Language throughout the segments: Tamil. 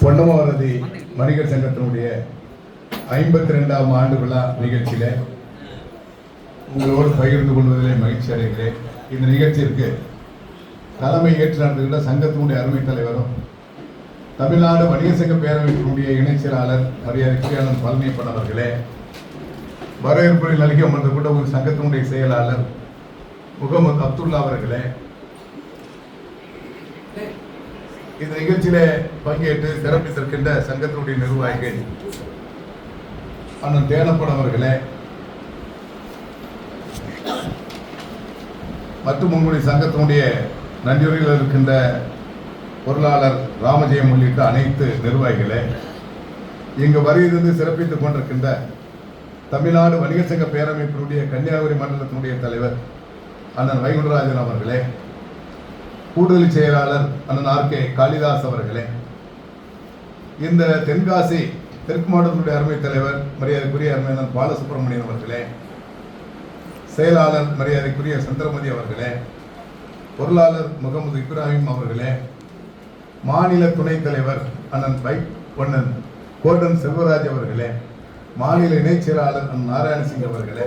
பொன்னமாவதி வணிகர் சங்கத்தினுடைய ஐம்பத்தி ரெண்டாம் ஆண்டு விழா நிகழ்ச்சியில உங்களோடு பகிர்ந்து கொள்வதிலே மகிழ்ச்சி அடைகிறேன். இந்த நிகழ்ச்சியிற்கு தலைமை ஏற்று நடந்துகின்ற சங்கத்தினுடைய அருமை தலைவரும் தமிழ்நாடு வணிக சங்க பேரமைப்பினுடைய இணைச் செயலாளர் கிரியானந்த் பழனியப்பன் அவர்களே வரவேற்புரையில் அருகே அமர்ந்துகொண்ட ஒரு சங்கத்தினுடைய செயலாளர் முகமது அப்துல்லா அவர்களே இந்த நிகழ்ச்சியில பங்கேற்று சிறப்பித்திருக்கின்ற சங்கத்தினுடைய நிர்வாகிகள் அண்ணன் தேனப்பன் அவர்களே மற்றும் உங்களுடைய சங்கத்தினுடைய நன்றியுரையில் இருக்கின்ற பொருளாளர் ராமஜெயம் உள்ளிட்ட அனைத்து நிர்வாகிகளே இங்கு வருகிறது சிறப்பித்துக் கொண்டிருக்கின்ற தமிழ்நாடு வணிக சங்க பேரமைப்பினுடைய கன்னியாகுமரி மண்டலத்தினுடைய தலைவர் அண்ணன் வைகுண்டராஜன் அவர்களே கூடுதல் செயலாளர் அண்ணன் ஆர் கே காளிதாஸ் அவர்களே. இந்த தென்காசி தெற்கு மாவட்டத்தினுடைய அருமை தலைவர் மரியாதைக்குரிய அருமையாளர் பாலசுப்ரமணியன் அவர்களே செயலாளர் மரியாதைக்குரிய சந்திரமதி அவர்களே பொருளாளர் முகமது இப்ராஹிம் அவர்களே மாநில துணைத் தலைவர் அண்ணன் வை பொன்னன் கோட்டன் செல்வராஜ் அவர்களே மாநில இணைச் செயலாளர் அண்ணன் நாராயணசிங் அவர்களே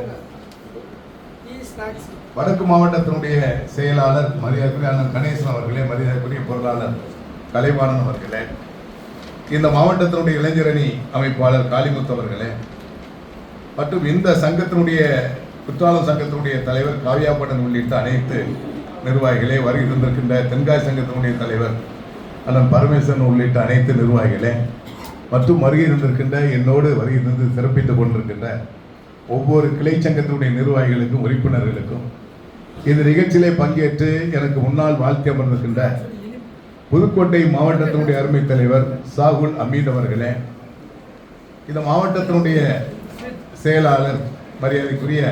வடக்கு மாவட்டத்தினுடைய செயலாளர் மரியாதைக்குரிய அண்ணன் கணேசன் அவர்களே மரியாதைக்குரிய பொருளாளர் கலைவாணன் அவர்களே இந்த மாவட்டத்தினுடைய இளைஞரணி அமைப்பாளர் காளிமுத்து அவர்களே மற்றும் இந்த சங்கத்தினுடைய குற்றாலம் சங்கத்தினுடைய தலைவர் காவியாபட்டன் உள்ளிட்ட அனைத்து நிர்வாகிகளே வருகை தந்திருக்கின்ற தென்காசி சங்கத்தினுடைய தலைவர் அண்ணன் பரமேஸ்வரன் உள்ளிட்ட அனைத்து நிர்வாகிகளே மற்றும் வருகை இருந்திருக்கின்ற என்னோடு வருகை தந்து சிறப்பித்துக் கொண்டிருக்கின்ற ஒவ்வொரு கிளை சங்கத்தினுடைய நிர்வாகிகளுக்கும் உறுப்பினர்களுக்கும் இந்த நிகழ்ச்சியிலே பங்கேற்று எனக்கு முன்னால் வாழ்க்கை அமர்ந்திருக்கின்ற புதுக்கோட்டை மாவட்டத்தினுடைய அருமை தலைவர் சாகுல் அமீன் அவர்களே இந்த மாவட்டத்தினுடைய செயலாளர் மரியாதைக்குரிய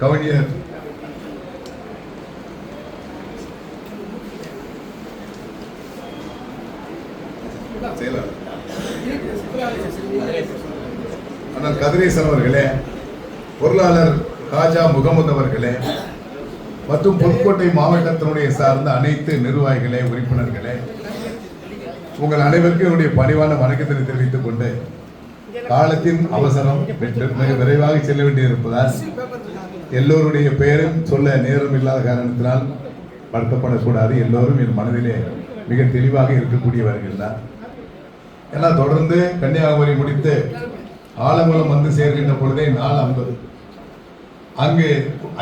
கவிஞர் செயலாளர். அண்ணன் கதிரேசன் அவர்களே பொருளாளர் காஜா முகமது அவர்களே மற்றும் புதுக்கோட்டை மாவட்டத்தினுடைய சார்ந்த அனைத்து நிர்வாகிகளே உறுப்பினர்களே உங்கள் அனைவருக்கும் என்னுடைய பணிவான வணக்கத்தினை தெரிவித்துக் கொண்டு காலத்தின் அவசரம் மிக விரைவாக செல்ல வேண்டியிருப்பதால் எல்லோருடைய பெயரும் சொல்ல நேரம் இல்லாத காரணத்தினால் வருத்தப்படக்கூடாது. எல்லோரும் என் மனதிலே மிக தெளிவாக இருக்கக்கூடியவர்கள் தான். ஏன்னா தொடர்ந்து கன்னியாகுமரி முடித்து ஆலங்குளம் வந்து சேர்கின்ற பொழுதே நாலு ஐம்பது. அங்கு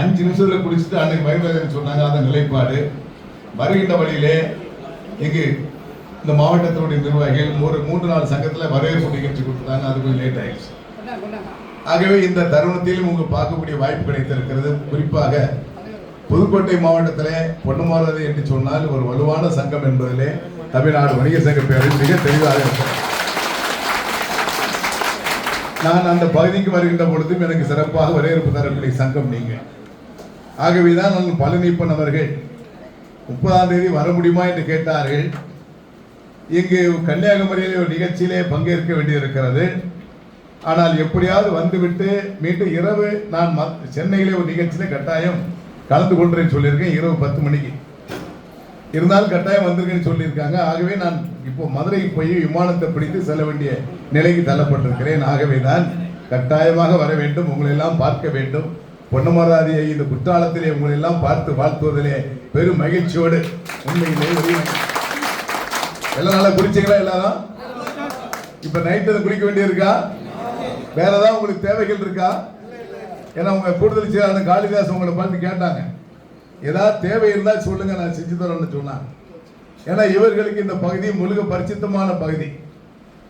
அஞ்சு நிமிஷத்தில் குடிச்சிட்டு அன்னைக்கு வைரவன் சொன்னாங்க அந்த நிலைப்பாடு. வருகின்ற வழியிலே இங்கு இந்த மாவட்டத்தினுடைய நிர்வாகிகள் ஒரு மூன்று நாள் சங்கத்தில் வரவேற்பு நிகழ்ச்சி கொடுத்தாங்க அது கொஞ்சம் லேட் ஆயிடுச்சு. ஆகவே இந்த தருணத்திலும் உங்கள் பார்க்கக்கூடிய வாய்ப்பு கிடைத்திருக்கிறது. குறிப்பாக புதுக்கோட்டை மாவட்டத்தில் பொன்னுமாரது என்று சொன்னால் ஒரு வலுவான சங்கம் என்பதிலே தமிழ்நாடு வணிக சங்க பேரில் மிக தெளிவாக இருக்கிறது. நான் அந்த பகுதிக்கு வருகின்ற பொழுதும் எனக்கு சிறப்பாக வரவேற்பு தரக்கூடிய சங்கம் நீங்க. ஆகவேதான் நான் பழனிப்பன் அவர்கள் முப்பதாம் தேதி வர முடியுமா என்று கேட்டார்கள். இங்கு கன்னியாகுமரியில் ஒரு நிகழ்ச்சியிலே பங்கேற்க வேண்டியிருக்கிறது. ஆனால் எப்படியாவது வந்துவிட்டு மீண்டும் இரவு நான் சென்னையிலே ஒரு நிகழ்ச்சியில கட்டாயம் கலந்து கொள்றேன்னு சொல்லியிருக்கேன். இரவு பத்து மணிக்கு. இருந்தாலும் கட்டாயம் வந்திருக்கேன்னு சொல்லியிருக்காங்க. ஆகவே நான் இப்போ மதுரைக்கு போய் விமானத்தை பிடித்து செல்ல வேண்டிய நிலைக்கு தள்ளப்பட்டிருக்கிறேன். ஆகவே தான் கட்டாயமாக வர வேண்டும். உங்களை எல்லாம் பார்க்க வேண்டும். பொன்னமராதியை இந்த குற்றாலத்திலே உங்களை எல்லாம் பார்த்து வாழ்த்துவதிலே பெரும் மகிழ்ச்சியோடு உண்மையிலே எல்லாம் நல்லா குடிச்சீங்களா எல்லாரும்? இப்ப நைட்டு குளிக்க வேண்டியிருக்கா? வேற ஏதாவது உங்களுக்கு தேவைகள் இருக்கா? ஏன்னா உங்க கூடுதல் செயலாளர் காளிதாஸ் உங்களை பார்த்து கேட்டாங்க. ஏதாவது தேவை இருந்தால் சொல்லுங்க நான் செஞ்சு தரேன்னு சொன்னாங்க ஏன்னா இவர்களுக்கு இந்த பகுதி முழுக பரிசுத்தமான பகுதி.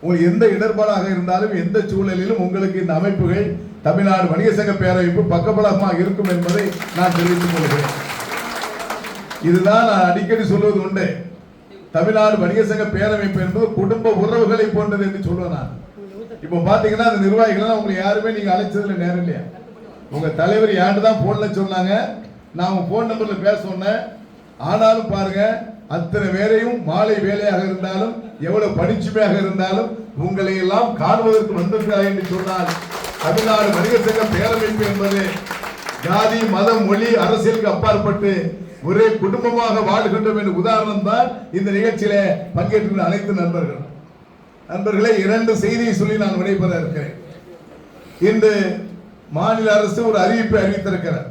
உங்களுக்கு எந்த இடர்பாடாக இருந்தாலும் எந்த சூழலிலும் உங்களுக்கு இந்த அமைப்புகள் தமிழ்நாடு வணிக சங்க பேரமைப்பு பக்கபலமாக இருக்கும் என்பதை நான் தெரிவித்துக் கொள்கிறேன். இதுதான் நான் அடிக்கடி சொல்வது உண்டு. தமிழ்நாடு வணிக சங்க பேரமைப்பு என்பது குடும்ப உறவுகளை போன்றது என்று சொல்லுவேன் நான். இப்போ பார்த்தீங்கன்னா அந்த நிர்வாகிகள் உங்களை யாருமே நீங்கள் அழைச்சதில் நேரம் இல்லையா? உங்கள் தலைவர் யாண்டு தான் போன்ல சொன்னாங்க? நான் ஃபோன் நம்பரில் நம்பர்ல பேச சொன்னேன். ஆனாலும் பாருங்க அத்தனை பேரையும் மாலை வேலையாக இருந்தாலும் எவ்வளவு பணிச்சுமையாக இருந்தாலும் உங்களை எல்லாம் காணுவதற்கு வந்திருக்கிறார் என்று சொன்னால் தமிழ்நாடு வணிக சங்க பேரமைப்பு என்பது ஜாதி மதம் மொழி அரசியலுக்கு அப்பாற்பட்டு ஒரே குடும்பமாக வாழ்கின்றோம் என்ற உதாரணம் தான் இந்த நிகழ்ச்சியில பங்கேற்கின்ற அனைத்து நண்பர்கள். நண்பர்களே இரண்டு செய்தியை சொல்லி நான் விடைபெற இருக்கிறேன். இன்று மாநில அரசு ஒரு அறிவிப்பை அறிவித்திருக்கிறார்.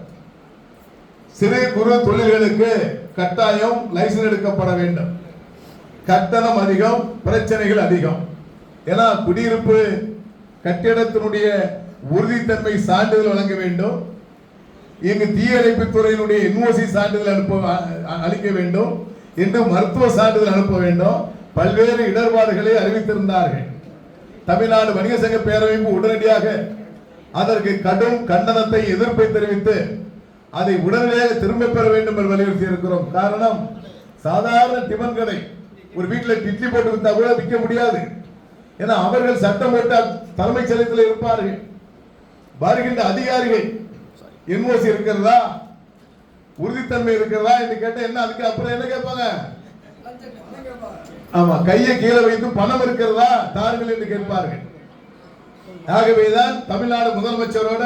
சிறு குறு தொழில்களுக்கு கட்டாயம் லைசன்ஸ் எடுக்கப்பட வேண்டும். கட்டணம் அதிகம் பிரச்சனைகள் அதிகம். ஏன்னா குடியிருப்பு கட்டிடத்தினுடைய உறுதித்தன்மை சான்றிதழ் வழங்க வேண்டும். இங்கு தீயணைப்பு துறையினுடைய என்ஓசி சான்றிதழ் அனுப்ப அளிக்க வேண்டும். என்று மருத்துவ சான்றிதழ் அனுப்ப வேண்டும். பல்வேறு இடர்பாடுகளை அறிவித்திருந்தார்கள். தமிழ்நாடு வணிக சங்க பேரமைப்பு உடனடியாக அதற்கு கடும் கண்டனத்தை எதிர்ப்பை தெரிவித்து அதை உடனடியாக திரும்ப பெற வேண்டும் என்று வலியுறுத்தி இருக்கிறோம் காரணம் சாதாரண டிபன் கடை ஒரு வீட்டில் இட்லி போட்டு வித்தா கூட விற்க முடியாது. ஏன்னா அவர்கள் சட்டம் போட்டால் தலைமைச் செயலத்தில் இருப்பார்கள். வருகின்ற அதிகாரிகள் என்ஓசி இருக்கிறதா? உறுதித்தன்மை இருக்கிறதா என்று கேட்டால் என்ன அதுக்கு அப்புறம் என்ன கேட்பாங்க? ஆமா கையை கீழே வைத்து பணம் இருக்கிறதா? தாருங்கள் என்று கேட்பார்கள். ஆகவேதான் தமிழ்நாடு முதலமைச்சரோட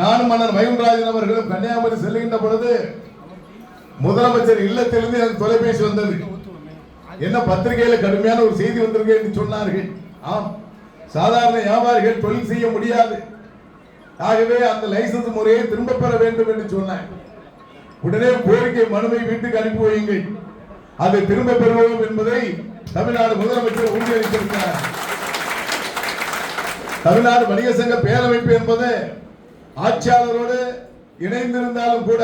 நானும் மன்னர் மயூன்ராஜன் அவர்களும் கன்னியாகுமரி செல்லுகின்ற பொழுது முதலமைச்சர் இல்லத்திலிருந்து எனக்கு தொலைபேசி வந்தது. என்ன பத்திரிகையில கடுமையான ஒரு செய்தி வந்திருக்கு என்று சொன்னார்கள். ஆம் சாதாரண வியாபாரிகள் தொழில் செய்ய முடியாது. ஆகவே அந்த லைசன்ஸ் முறையை திரும்ப பெற வேண்டும் என்று சொன்னேன் உடனே கோரிக்கை மனுவை வீட்டுக்கு அனுப்பி வையுங்கள். அதை திரும்ப பெறுவோம் என்பதை தமிழ்நாடு முதலமைச்சர் உறுதியளித்திருக்கிறார். தமிழ்நாடு வணிக சங்க பேரமைப்பு என்பது ஆட்சியாளரோடு இணைந்திருந்தாலும் கூட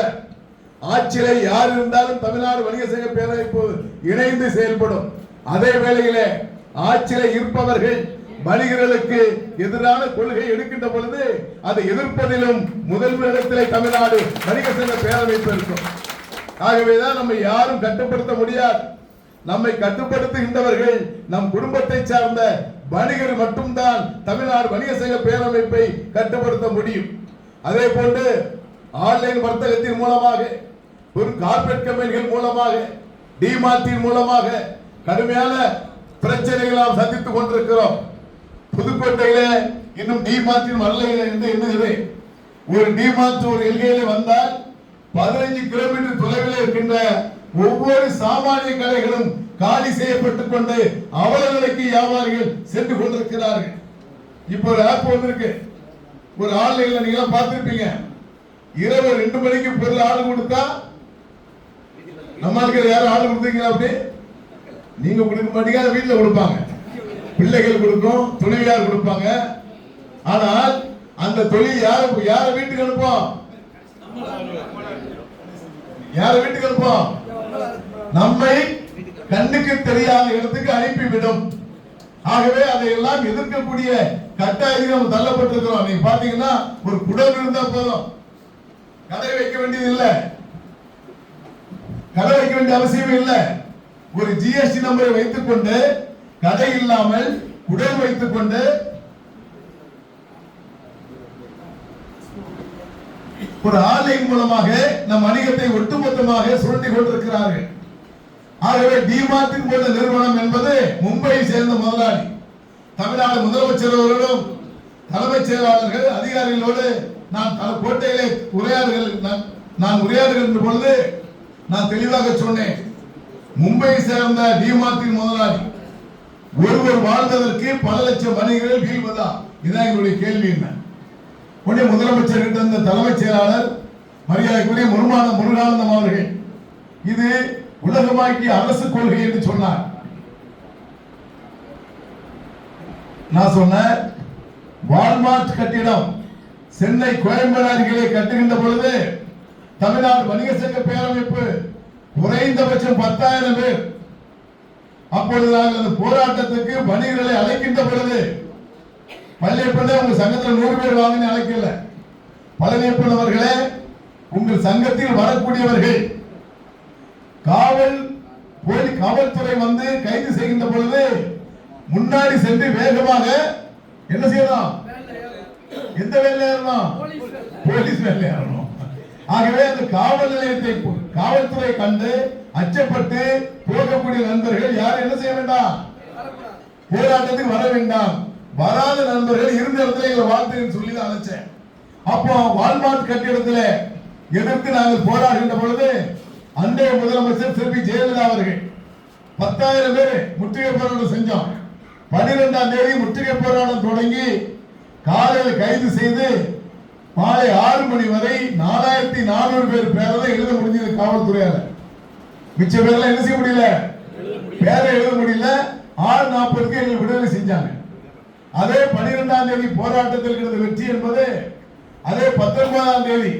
ஆட்சியில யார் இருந்தாலும் தமிழ்நாடு வணிக சங்க பேரமைப்பு இணைந்து செயல்படும். அதே வேளையிலே ஆட்சியில இருப்பவர்கள் வணிகர்களுக்கு எதிரான கொள்கை எடுக்கின்ற பொழுது அதை எதிர்ப்பதிலும் முதல் இடத்திலே தமிழ்நாடு வணிக சங்க பேரமைப்பு இருக்கும். ஆகவேதான் நம்ம யாரும் கட்டுப்படுத்த முடியாது. நம்மை கட்டுப்படுத்துகின்றவர்கள் நம் குடும்பத்தை சார்ந்த வணிகர் மட்டும்தான் தமிழ்நாடு வணிக சங்க பேரமைப்பை கட்டுப்படுத்த முடியும். அதே போன்று ஆன்லைன் வர்த்தகத்தின் மூலமாக ஒரு கார்பரேட் கம்பெனிகள் மூலமாக டிமார்ட்டின் மூலமாக கடுமையான பிரச்சனைகளை நாம் சந்தித்துக் கொண்டிருக்கிறோம். புதுக்கோட்டையில இன்னும் டிமார்ட்டின் வரலையில் என்று எண்ணுகிறேன். ஒரு டிமார்ட் ஒரு எல்கையில வந்தால் பதினைஞ்சு கிலோமீட்டர் தொலைவில் இருக்கின்ற ஒவ்வொரு சாமானிய கடைகளும் காலி செய்யப்பட்டுக் கொண்டு அவல நிலைக்கு வியாபாரிகள் சென்று கொண்டிருக்கிறார்கள். இப்போ ஒரு ஆப் வந்திருக்கு ஒரு ஆன்லைன்ல நீங்க பார்த்துருப்பீங்க. இரவு ரெண்டு மணிக்கு பொருள் ஆள் கொடுத்தா நம்மளுக்கு யாரும் ஆள் கொடுத்தீங்களா அப்படி? நீங்க கொடுக்க மாட்டீங்க அதை கொடுப்பாங்க. பிள்ளைகள் கொடுக்கும் துணைவியார் கொடுப்பாங்க. ஆனால் அந்த தொழில் யார யார வீட்டுக்கு அனுப்போம்? யார வீட்டுக்கு அனுப்போம்? நம்மை கண்ணுக்கு தெரியாத இடத்துக்கு அனுப்பிவிடும். ஆகவே அதையெல்லாம் எதிர்க்கக்கூடிய கட்டாயத்துக்கு நம்ம தள்ளப்பட்டிருக்கிறோம். நீங்க பாத்தீங்கன்னா ஒரு குடல் இருந்தா போதும். கதை வைக்க வேண்டியது இல்ல. கதை வைக்க வேண்டிய அவசியம் இல்லை. ஒரு ஜிஎஸ்டி நம்பரை வைத்துக் கொண்டு கதை இல்லாமல் குடல் வைத்துக் கொண்டு ஒரு ஆன்லைன் மூலமாக நம் வணிகத்தை ஒட்டுமொத்தமாக சுரண்டி கொண்டிருக்கிறார்கள். ஆகவே டிமார்ட்டின் போன்ற நிறுவனம் என்பது மும்பையை சேர்ந்த முதலாளி. தமிழ்நாடு முதலமைச்சர் அவர்களும் தலைமைச் செயலாளர்கள் அதிகாரிகளோடு நான் கோட்டையிலே உரையாடுகள் நான்- நான் உரையாடுகின்ற பொழுது நான் தெளிவாக சொன்னேன். மும்பையை சேர்ந்த டிமார்ட்டின் முதலாளி ஒருவர் வாழ்ந்ததற்கு பல லட்சம் வணிகர்கள் வீழ்வதா இதுதான் எங்களுடைய கேள்வி என்ன? உடனே முதலமைச்சர் கிட்ட இருந்த தலைமைச் செயலாளர் மரியாதைக்குரிய முருகானந்தம் அவர்கள் இது உலகமாக்கிய அரசு கொள்கை என்று சொன்னார். நான் சொன்னேன் வால்மார்ட் கட்டிடம் சென்னை கோயம்பேடு அருகிலே கட்டுகின்ற பொழுது தமிழ்நாடு வணிக சங்க பேரமைப்பு குறைந்தபட்சம் பத்தாயிரம் பேர். அப்பொழுது நாங்கள் அந்த போராட்டத்துக்கு வணிகர்களை அழைக்கின்ற பொழுது பழனியப்பன் உங்க சங்கத்தில் நூறு பேர் வாங்கன்னு அழைக்கல. பழனியப்பன் அவர்களே உங்கள் சங்கத்தில் வரக்கூடியவர்கள் காவல் போலி காவல்துறை வந்து கைது செய்கின்ற பொழுது முன்னாடி சென்று வேகமாக என்ன செய்யலாம்? எந்த வேலையா ஏறணும் போலீஸ் வேலையா ஏறணும். ஆகவே அந்த காவல் நிலையத்தை காவல்துறை கண்டு அச்சப்பட்டு போகக்கூடிய நண்பர்கள் யாரும் என்ன செய்ய வேண்டாம்? போராட்டத்துக்கு வர வேண்டாம். வராத நண்பர்கள் இருந்த இடத்துல எங்களை வாழ்த்துன்னு சொல்லி தான் அழைச்சேன். அப்போ வால்மார்ட் கட்டிடத்துல எதிர்த்து நாங்கள் போராடுகின்ற பொழுது அன்றைய முதலமைச்சர் செல்வி ஜெயலலிதா அவர்கள் பத்தாயிரம் பேர் முற்றுகை போராட்டம் செஞ்சோம். பன்னிரெண்டாம் தேதி முற்றுகை போராட்டம் தொடங்கி காலையில் கைது செய்து மாலை ஆறு மணி வரை நாலாயிரத்தி நானூறு பேர் பேரை எழுத முடிஞ்சது காவல்துறையால. மிச்ச பேர்லாம் என்ன செய்ய முடியல? பேரை எழுத முடியல. ஆறு நாற்பதுக்கு எங்களை விடுதலை செஞ்சாங்க. அதே பனிரெண்டாம் தேதி போராட்டத்தில் கிடைத்த வெற்றி என்பது அதே பத்தொன்பதாம் தேதி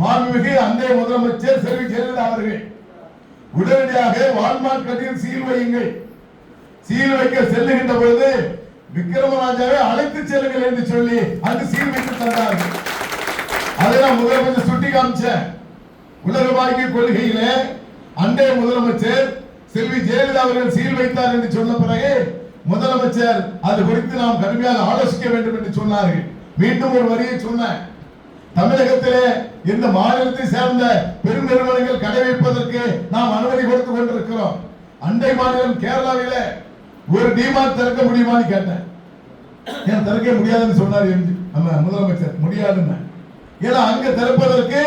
மாண்புமிகு அன்றைய முதலமைச்சர் செல்வி ஜெயலலிதா அவர்கள் உடனடியாக வால்மார்ட் கட்டியில் சீல் வையுங்கள். சீல் வைக்க செல்லுகின்ற பொழுது விக்ரமராஜாவை அழைத்து செல்லுங்கள் என்று சொல்லி அங்கு சீல் வைத்து தந்தார். அதை நான் முதலமைச்சர் சுட்டி காமிச்சேன். உலக வாழ்க்கை கொள்கையிலே அன்றைய முதலமைச்சர் செல்வி ஜெயலலிதா அவர்கள் சீல் வைத்தார் என்று சொன்ன பிறகு முதலமைச்சர் அது குறித்து நாம் கடுமையாக ஆலோசிக்க வேண்டும் என்று சொன்னார்கள். மீண்டும் ஒரு வரியை சொன்னேன். தமிழகத்திலே இந்த மாநிலத்தை சேர்ந்த பெரும் நிறுவனங்கள் கடை வைப்பதற்கு நாம் அனுமதி கொடுத்து கொண்டிருக்கிறோம். அண்டை மாநிலம் கேரளாவிலே ஒரு டிமார்ட் திறக்க முடியுமான்னு கேட்டேன். ஏன் திறக்க முடியாதுன்னு சொன்னார் எம்ஜி நம்ம முதலமைச்சர். முடியாதுன்னு. ஏன்னா அங்க திறப்பதற்கு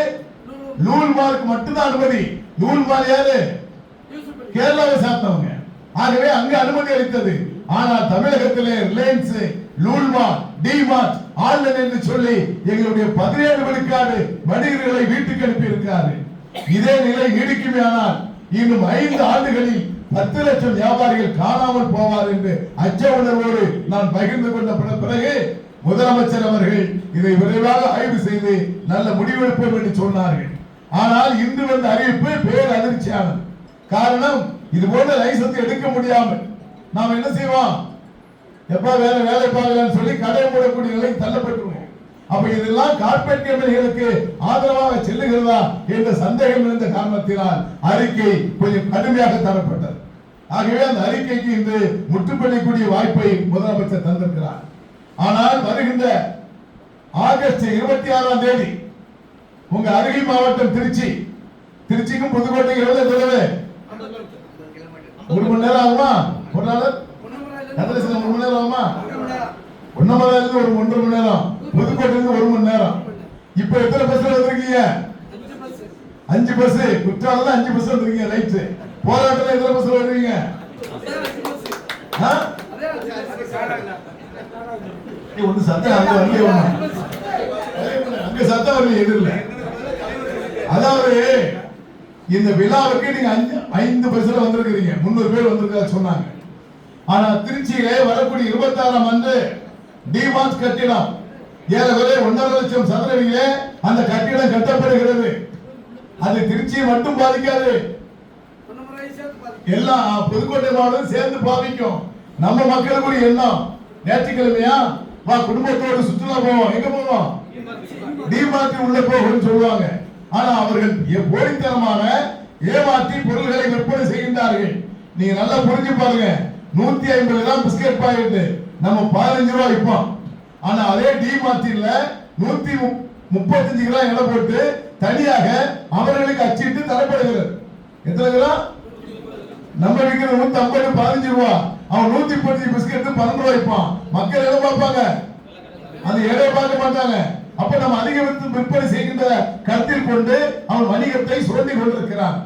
லூல் மார்க் மட்டும்தான் அனுமதி. நூல் மால் யாரு? கேரளாவை சார்ந்தவங்க. ஆகவே அங்க அனுமதி அளித்தது. ஆனால் தமிழகத்திலே ரிலையன்ஸ் லூல்மா டிமார்ட் ஆன்லைன் என்று சொல்லி எங்களுடைய பதினேழு விழுக்காடு வணிகர்களை வீட்டுக்கு அனுப்பி இருக்கிறார்கள் இதே நிலை நீடிக்குமே ஆனால் இன்னும் ஐந்து ஆண்டுகளில் பத்து லட்சம் வியாபாரிகள் காணாமல் போவார் என்று அச்ச உணர்வோடு நான் பகிர்ந்து கொண்ட பிறகு முதலமைச்சர் அவர்கள் இதை விரைவாக ஆய்வு செய்து நல்ல முடிவெடுப்போம் என்று சொன்னார்கள். ஆனால் இன்று வந்த அறிவிப்பு பேர் அதிர்ச்சியானது. காரணம் இது போன்ற லைசன்ஸ் எடுக்க முடியாமல் நாம் என்ன செய்வோம்? எப்ப வேற வேலை பார்க்கலாம்னு சொல்லி கடை மூடக்கூடிய நிலைக்கு தள்ளப்பட்டுள்ளோம் அப்ப இதெல்லாம் கார்பரேட் கம்பெனிகளுக்கு ஆதரவாக செல்லுகிறதா என்ற சந்தேகம் இருந்த காரணத்தினால் அறிக்கை கொஞ்சம் கடுமையாக தரப்பட்டது. ஆகவே அந்த அறிக்கைக்கு இன்று முற்றுப்பெள்ளக்கூடிய வாய்ப்பை முதலமைச்சர் தந்திருக்கிறார். ஆனால் வருகின்ற ஆகஸ்ட் இருபத்தி ஆறாம் தேதி உங்க அருகில் மாவட்டம் திருச்சி திருச்சிக்கும் புதுக்கோட்டைக்கு எவ்வளவு தொலைவு ஒரு மணி நேரம் ஆகுமா? ஒரு நாள்? ஒரு மணி நேரம் ஆகுமா? ஒன்னமதால இருந்து ஒரு ஒன்றரை மணி நேரம் புதுக்கோட்டையில இருந்து ஒரு மணி நேரம். இப்ப எத்தனை பஸ்ல வந்திருக்கீங்க? அஞ்சு பஸ் குற்றாலம் அஞ்சு பஸ் வந்திருக்கீங்க ரைட் போராட்டத்துல எத்தனை பஸ்ல வருவீங்க? ஆ? ஏய், ஒண்ணு சத்தம் அங்க வரலையே ஒண்ணு. அங்க சத்தம் வரலையே எதிரில் அதாவது இந்த விழாவுக்கு நீங்க அஞ்சு ஐந்து பஸ்ல வந்திருக்கிறீங்க. முன்னூறு பேர் வந்திருக்கா சொன்னாங்க. ஆனா திருச்சியிலே வரக்கூடிய இருபத்தாறாம் ஆண்டு டிமார்ட் கட்டிடம். ஏறக்குறைய ஒன்றரை லட்சம் சதுரடியிலே அந்த கட்டிடம் கட்டப்படுகிறது. அது திருச்சியை மட்டும் பாதிக்காது. எல்லா புதுக்கோட்டை மாவட்டம் சேர்ந்து பாதிக்கும் நம்ம மக்களுக்குரிய எண்ணம். ஞாயிற்றுக்கிழமையா? வா குடும்பத்தோடு சுற்றுலா போவோம். எங்க போவோம்? டிமார்ட் உள்ள போகணும்னு சொல்லுவாங்க. ஆனா அவர்கள் எ- போலித்தனமாக ஏமாற்றி பொருள்களை விற்பனை செய்கின்றார்கள். நீங்க நல்லா புரிஞ்சு பாருங்க. நூத்தி ஐம்பது கிராம் பிஸ்கட் பாக்கெட் நம்ம பதினஞ்சு ரூபாய் விற்போம். ஆனா அதே டிமார்ட்ல நூத்தி முப்பத்தஞ்சு கிராம் எடை போட்டு தனியாக அவர்களுக்கு அச்சிட்டு தரப்படுகிறது. எத்தனை கிராம்? நம்ம விற்கிற நூத்தி ஐம்பது பதினஞ்சு ரூபா. அவன் நூத்தி முப்பத்தஞ்சு பிஸ்கெட் பன்னெண்டு ரூபாய் விற்பான் மக்கள் எதை பார்ப்பாங்க? அது எடையை பார்க்க மாட்டாங்க. அப்ப நம்ம அதிக விற்பனை செய்கின்ற கருத்தில் கொண்டு அவன் வணிகத்தை சுரண்டி கொண்டிருக்கிறான்.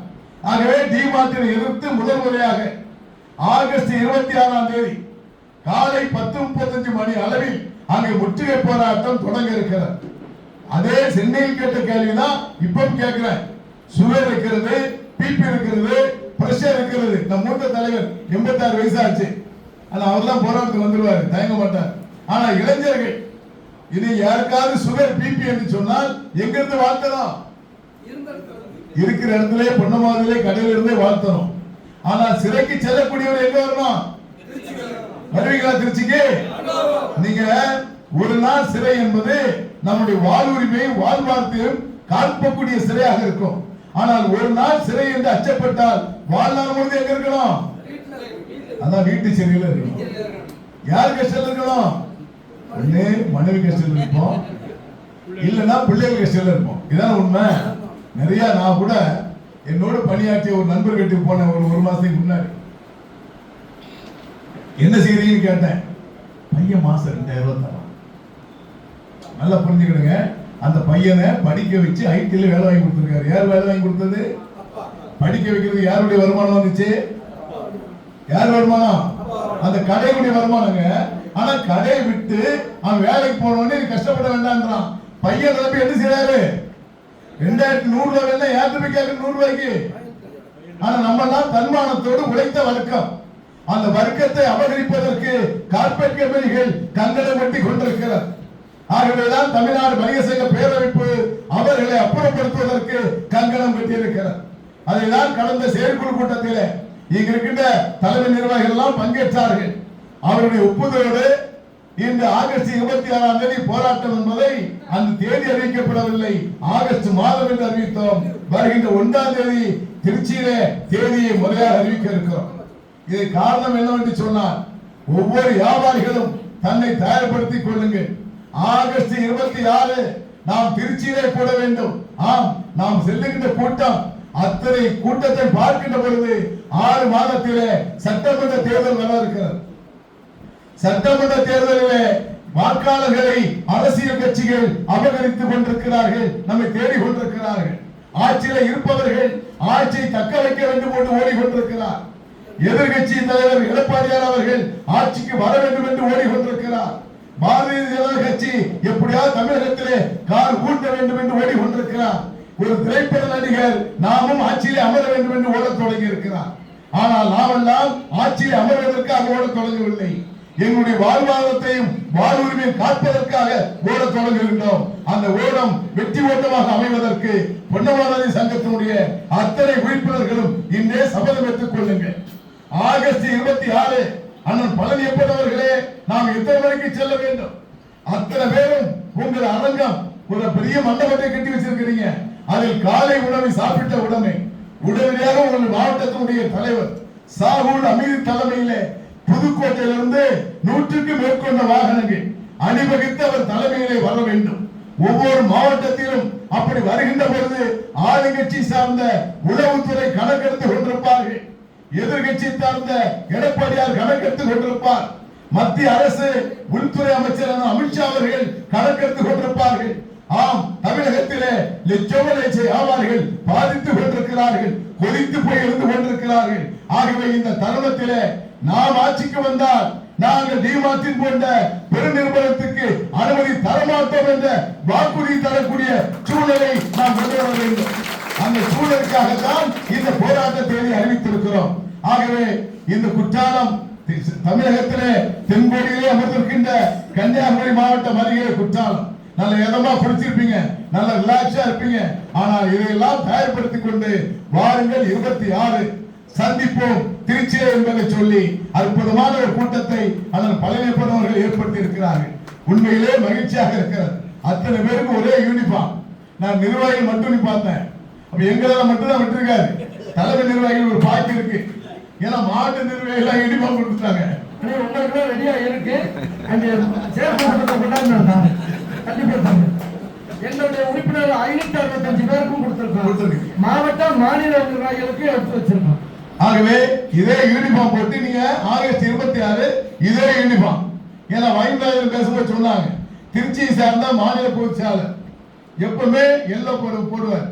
ஆகவே டிமார்ட்டை எதிர்த்து முதல் முறையாக ஆகஸ்ட் இருபத்தி ஆறாம் தேதி காலை பத்து முப்பத்தஞ்சு மணி அளவில் அங்கே முற்றுகை போராட்டம் தொடங்க இருக்கிறார் அதே சென்னையில் கேட்ட கேள்விதான் இப்ப கேட்கிறேன். சுகர் இருக்கிறது பிபி இருக்கிறது பிரஷர் இருக்கிறது நம்ம மூத்த தலைவர் எண்பத்தாறு வயசு ஆச்சு ஆனா அவர்லாம் போராட்டத்துக்கு வந்துருவாரு. தயங்க மாட்டார். ஆனா இளைஞர்கள் இது யாருக்காவது சுகர் பிபி என்று சொன்னால் எங்கிருந்து வாழ்த்தணும்? இருக்கிற இடத்துல பொன்னமாதிலே கடையில இருந்தே வாழ்த்தணும். ஆனா சிறைக்கு செல்லக்கூடியவர் எங்க வரணும்? வருவீங்களா திருச்சிக்கு? நீங்க ஒரு நாள் சிறை என்பது நம்முடைய வாழ்வுரிமையும் வாழ்வார்த்தையும் காண்பக்கூடிய சிறையாக இருக்கும். ஆனால் ஒரு நாள் சிறை என்று அச்சப்பட்டால் வாழ்நாள் முழுது எங்க இருக்கணும் அதான் வீட்டு சிறையில இருக்கணும். யார் கஷ்டம் இருக்கணும் ஒண்ணு மனைவி கஷ்டம் இருப்போம். இல்லைன்னா பிள்ளைகள் கஷ்டம் இருப்போம். இதான் உண்மை? நிறைய நான் கூட என்னோட பணியாற்றிய ஒரு நண்பர் வீட்டுக்கு போனேன் ஒரு ஒரு மாசத்துக்கு முன்னாடி. என்ன செய்யறீங்கன்னு கேட்டேன். பையன் மாசம் ரெண்டாயிரம் ரூபாய் தரான் நல்லா புரிஞ்சுக்கிடுங்க. அந்த பையனை படிக்க வச்சு ஐடியில் வேலை வாங்கி கொடுத்துருக்காரு. யார் வேலை வாங்கி கொடுத்தது? படிக்க வைக்கிறது யாருடைய வருமானம் வந்துச்சு? யார் வருமானம்? அந்த கடையுடைய வருமானங்க. ஆனா கடையை விட்டு அவன் வேலைக்கு போனவனே நீ கஷ்டப்பட வேண்டாம்ன்றான். பையன் நம்பி என்ன செய்யறாரு ரெண்டாயிரத்தி நூறு ரூபாய் வேணா யார்கிட்ட போய் கேட்க நூறு ரூபாய்க்கு ஆனா நம்ம எல்லாம் தன்மானத்தோடு உழைத்த வர்க்கம். அந்த வர்க்கத்தை அபகரிப்பதற்கு கார்பெட் கம்பெனிகள் கங்கணம் வெட்டி கொண்டிருக்கிறார் ஆகவேதான் தமிழ்நாடு வணிக சங்க பேரமைப்பு அவர்களை அப்புறப்படுத்துவதற்கு கங்கணம் கட்டியிருக்கிறார் அதைதான் கடந்த செயற்குழு கூட்டத்தில் இங்க இருக்கின்ற தலைமை நிர்வாகிகள் எல்லாம் பங்கேற்றார்கள். அவருடைய ஒப்புதலோடு இந்த ஆகஸ்ட் இருபத்தி ஆறாம் தேதி போராட்டம் என்பதை அந்த தேதி அறிவிக்கப்படவில்லை. ஆகஸ்ட் மாதம் என்று அறிவித்தோம். வருகின்ற ஒன்றாம் தேதி திருச்சியிலே தேதியை முறையாக அறிவிக்க இருக்கிறோம். இது காரணம் என்னவென்று சொன்னால் ஒவ்வொரு வியாபாரிகளும் தன்னை தயார்படுத்திக் கொள்ளுங்கள். ஆகஸ்ட் இருபத்தி ஆறு நாம் திருச்சியிலே கூட வேண்டும். ஆம் நாம் செல்லுகின்ற கூட்டம் அத்தனை கூட்டத்தை பார்க்கின்ற பொழுது ஆறு மாதத்திலே சட்டமன்ற தேர்தல் வர இருக்கிறது. சட்டமன்ற தேர்தலிலே வாக்காளர்களை அரசியல் கட்சிகள் அபகரித்துக் கொண்டிருக்கிறார்கள் நம்மை தேடிக் கொண்டிருக்கிறார்கள் ஆட்சியில இருப்பவர்கள் ஆட்சியை தக்க வைக்க வேண்டும் என்று ஓடிக்கொண்டிருக்கிறார். எதிர்கட்சி தலைவர் எடப்பாடியார் அவர்கள் ஆட்சிக்கு வர வேண்டும் என்று ஓடிக்கொண்டிருக்கிறார். பாரதிய ஜனதா கட்சி எப்படியாவது தமிழகத்திலே கால் கூட்ட வேண்டும் என்று ஓடிக்கொண்டிருக்கிறார் ஒரு திரைப்பட நடிகர் நாமும் ஆட்சியிலே அமர வேண்டும் என்று ஓடத் தொடங்கி இருக்கிறார் ஆனால் நாமெல்லாம் ஆட்சியை அமர்வதற்காக ஓடத் தொடங்கவில்லை. எங்களுடைய வாழ்வாதாரத்தையும் வாழ்வுரிமையும் காப்பதற்காக ஓடத் தொடங்குகின்றோம். அந்த ஓடம் வெற்றி ஓட்டமாக அமைவதற்கு பொன்னமானதி சங்கத்தினுடைய அத்தனை உறுப்பினர்களும் இன்றே சபதம் எடுத்துக் கொள்ளுங்கள். ஆகஸ்ட் இருபத்தி ஆறு அண்ணன் பழனியப்பன் அவர்களே நாம் எத்தனை வரைக்கும் செல்ல வேண்டும்? அத்தனை பேரும் உங்கள் அரங்கம் ஒரு பெரிய மண்டபத்தை கட்டி வச்சிருக்கிறீங்க. அதில் காலை உணவை சாப்பிட்ட உடனே உடனடியாக உங்கள் மாவட்டத்தினுடைய தலைவர் சாகுல் அமீர் தலைமையிலே புதுக்கோட்டையிலிருந்து நூற்றுக்கு மேற்கொண்ட வாகனங்கள் அணிவகுத்து அவர் தலைமையிலே வர வேண்டும். ஒவ்வொரு மாவட்டத்திலும் அப்படி வருகின்ற பொழுது ஆளுங்கட்சி சார்ந்த உளவுத்துறை கணக்கெடுத்து கொண்டிருப்பார்கள். எதிர்கட்சி சார்ந்த எடப்பாடியார் கணக்கெடுத்து கொண்டிருப்பார். மத்திய அரசு உள்துறை அமைச்சரான அமித்ஷா அவர்கள் கணக்கெடுத்து கொண்டிருப்பார்கள். ஆம் தமிழகத்திலே லட்சோப லட்ச வியாபாரிகள் பாதித்துக் கொண்டிருக்கிறார்கள் கொதித்து போய் இருந்து கொண்டிருக்கிறார்கள். ஆகவே இந்த தருணத்திலே நாம் ஆட்சிக்கு வந்தால் நாங்கள் டிமார்ட்டின் போன்ற பெருநிறுவனத்துக்கு அனுமதி தரமாட்டோம் என்ற வாக்குறுதி தரக்கூடிய சூழலை நாம் கொண்டு வர வேண்டும். அந்த சூழலுக்காகத்தான் இந்த போராட்ட தேதி அறிவித்திருக்கிறோம். ஆகவே இந்த குற்றாலம் தமிழகத்திலே தென்கோடியிலே அமர்ந்திருக்கின்ற கன்னியாகுமரி மாவட்டம் அருகே குற்றாலம். நல்ல இதமா குடிச்சிருப்பீங்க நல்ல ரிலாக்ஸா இருப்பீங்க. ஆனால் இதையெல்லாம் தயார்படுத்திக் கொண்டு வாருங்கள் இருபத்தி ஆறு. சந்திப்போம். திருச்சியே என்பதை சொல்லி அற்புதமான ஒரு கூட்டத்தை அதன் பழனியப்பன் அவர்கள் ஏற்படுத்தி இருக்கிறார்கள். உண்மையிலே மகிழ்ச்சியாக இருக்கிறது. அத்தனை பேருக்கு ஒரே யூனிஃபார்ம் நான் நிர்வாகி மட்டும் பார்த்தேன். அப்ப எங்களால மட்டும் தான் விட்டுருக்காரு. தலைமை நிர்வாகிகள் ஒரு பாக்கி இருக்கு. ஏன்னா மாவட்ட நிர்வாகிகள் யூனிஃபார்ம் கொடுத்துட்டாங்க. உங்களுக்கு ரெடியா இருக்கு. அந்த கண்டிப்பா எங்களுடைய உறுப்பினர் ஐநூத்தி அறுபத்தஞ்சு பேருக்கும் கொடுத்திருக்கோம். கொடுத்திருக்கு. மாவட்ட மாநில நிர்வாகிகளுக்கு எடுத்து வச்சிருக்கோம். ஆகவே இதே யூனிஃபார்ம் போட்டு நீங்க ஆகஸ்ட் இருபத்தி ஆறு இதே யூனிஃபார்ம் ஏன்னா வைந்தாயிரம் பேசும்போது சொன்னாங்க. திருச்சியை சார்ந்த மாநில பொதுச் செயலாளர். எப்பவுமே எல்லோ போடு போடுவார்.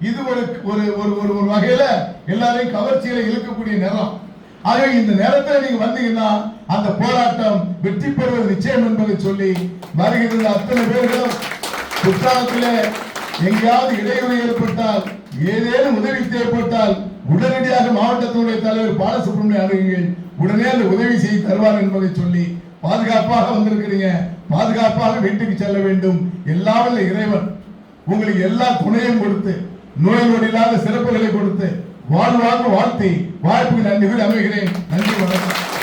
இது ஒரு ஒரு ஒரு ஒரு ஒரு வகையில எல்லாரையும் கவர்ச்சியில இழுக்கக்கூடிய நிறம் ஆகவே இந்த நேரத்தில் நீங்க வந்தீங்கன்னா அந்த போராட்டம் வெற்றி பெறுவது நிச்சயம் என்பதை சொல்லி வருகின்ற அத்தனை பேர்களும் குற்றாலத்தில் எங்கேயாவது இடையூறு ஏற்பட்டால் ஏதேனும் உதவி தேவைப்பட்டால் உடனடியாக மாவட்டத்தினுடைய தலைவர் பாலசுப்ரமணியம் அணுகுங்கள் உடனே அந்த உதவி செய்து தருவார் என்பதை சொல்லி பாதுகாப்பாக வந்திருக்கிறீங்க. பாதுகாப்பாக வீட்டுக்கு செல்ல வேண்டும். எல்லாமே இறைவன் உங்களுக்கு எல்லா துணையும் கொடுத்து நோய் நொடி இல்லாத சிறப்புகளை கொடுத்து வாழ்வாக வாழ்த்தி வாய்ப்புகள் நன்றி கூறி அமைகிறேன். நன்றி வணக்கம்.